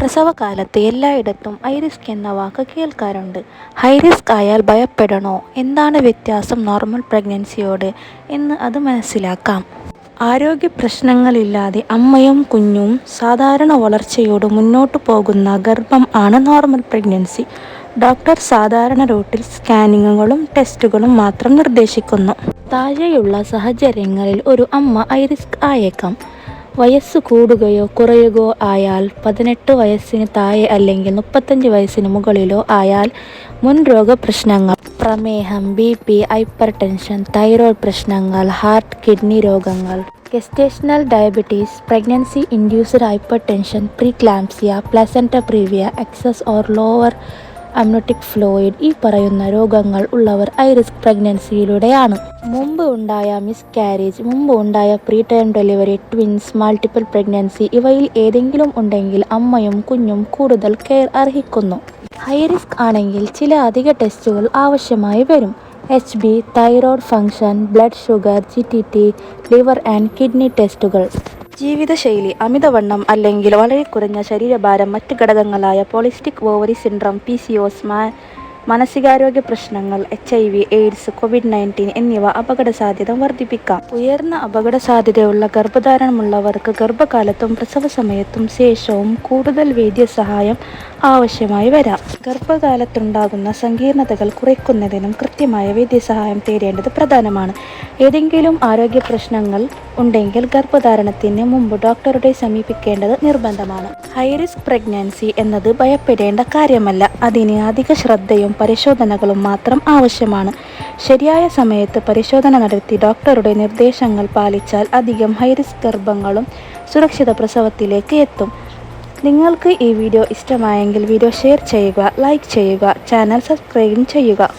പ്രസവകാലത്ത് എല്ലായിടത്തും ഹൈറിസ്ക് എന്ന വാക്ക് കേൾക്കാറുണ്ട്. ഹൈറിസ്ക് ആയാൽ ഭയപ്പെടണോ? എന്താണ് വ്യത്യാസം നോർമൽ പ്രഗ്നൻസിയോട് എന്ന് അത് മനസ്സിലാക്കാം. ആരോഗ്യ പ്രശ്നങ്ങളില്ലാതെ അമ്മയും കുഞ്ഞും സാധാരണ വളർച്ചയോട് മുന്നോട്ടു പോകുന്ന ഗർഭം ആണ് നോർമൽ പ്രഗ്നൻസി. ഡോക്ടർ സാധാരണ റൂട്ടിൽ സ്കാനിങ്ങുകളും ടെസ്റ്റുകളും മാത്രം നിർദ്ദേശിക്കുന്നു. താഴെയുള്ള സാഹചര്യങ്ങളിൽ ഒരു അമ്മ ഹൈ റിസ്ക് ആയേക്കാം. വയസ്സ് കൂടുകയോ കുറയുകയോ ആയാൽ പതിനെട്ട് വയസ്സിന് താഴെ അല്ലെങ്കിൽ മുപ്പത്തഞ്ച് വയസ്സിന് മുകളിലോ ആയാൽ മുൻരോഗ പ്രശ്നങ്ങൾ പ്രമേഹം B P hypertension thyroid പ്രശ്നങ്ങൾ ഹാർട്ട് കിഡ്നി രോഗങ്ങൾ gestational diabetes pregnancy induced hypertension preeclampsia placenta previa excess or lower amniotic fluid ഈ പറയുന്ന രോഗങ്ങൾ ഉള്ളവർ ഹൈ റിസ്ക് പ്രഗ്നൻസിയിലൂടെയാണ്. മുമ്പ് ഉണ്ടായ മിസ് കാരേജ് മുമ്പ് ഉണ്ടായ pre time delivery twins multiple pregnancy ഇവയിൽ ഏതെങ്കിലും ഉണ്ടെങ്കിൽ അമ്മയും കുഞ്ഞും കൂടുതൽ കെയർ അർഹിക്കുന്നു. ഹൈ റിസ്ക് ആണെങ്കിൽ ചില അധിക ടെസ്റ്റുകൾ ആവശ്യമായി വരും. H B thyroid function blood sugar G T T liver and kidney ടെസ്റ്റുകൾ. ജീവിതശൈലി അമിതവണ്ണം അല്ലെങ്കിൽ വളരെ കുറഞ്ഞ ശരീരഭാരം മറ്റ് ഘടകങ്ങളായ polycystic ovary syndrome P C O S മാനസികാരോഗ്യ പ്രശ്നങ്ങൾ H I V AIDS COVID nineteen എന്നിവ അപകട സാധ്യത വർദ്ധിപ്പിക്കാം. ഉയർന്ന അപകട സാധ്യതയുള്ള ഗർഭധാരണമുള്ളവർക്ക് ഗർഭകാലത്തും പ്രസവ സമയത്തും ശേഷവും കൂടുതൽ വൈദ്യസഹായം ആവശ്യമായി വരാം. ഗർഭകാലത്തുണ്ടാകുന്ന സങ്കീർണതകൾ കുറയ്ക്കുന്നതിനും കൃത്യമായ വൈദ്യസഹായം തേടേണ്ടത് പ്രധാനമാണ്. ഏതെങ്കിലും ആരോഗ്യ പ്രശ്നങ്ങൾ ഉണ്ടെങ്കിൽ ഗർഭധാരണത്തിന് മുമ്പ് ഡോക്ടറുടെ സമീപിക്കേണ്ടത് നിർബന്ധമാണ്. ഹൈ റിസ്ക് പ്രഗ്നൻസി എന്നത് ഭയപ്പെടേണ്ട കാര്യമല്ല. അതിന് അധിക ശ്രദ്ധയും പരിശോധനകളും മാത്രം ആവശ്യമാണ്. ശരിയായ സമയത്ത് പരിശോധന നടത്തി ഡോക്ടറുടെ നിർദ്ദേശങ്ങൾ പാലിച്ചാൽ അധികം ഹൈ റിസ്ക് ഗർഭങ്ങളും സുരക്ഷിത പ്രസവത്തിലേക്ക് എത്തും. നിങ്ങൾക്ക് ഈ വീഡിയോ ഇഷ്ടമായെങ്കിൽ വീഡിയോ ഷെയർ ചെയ്യുക ലൈക്ക് ചെയ്യുക ചാനൽ സബ്സ്ക്രൈബ് ചെയ്യുക.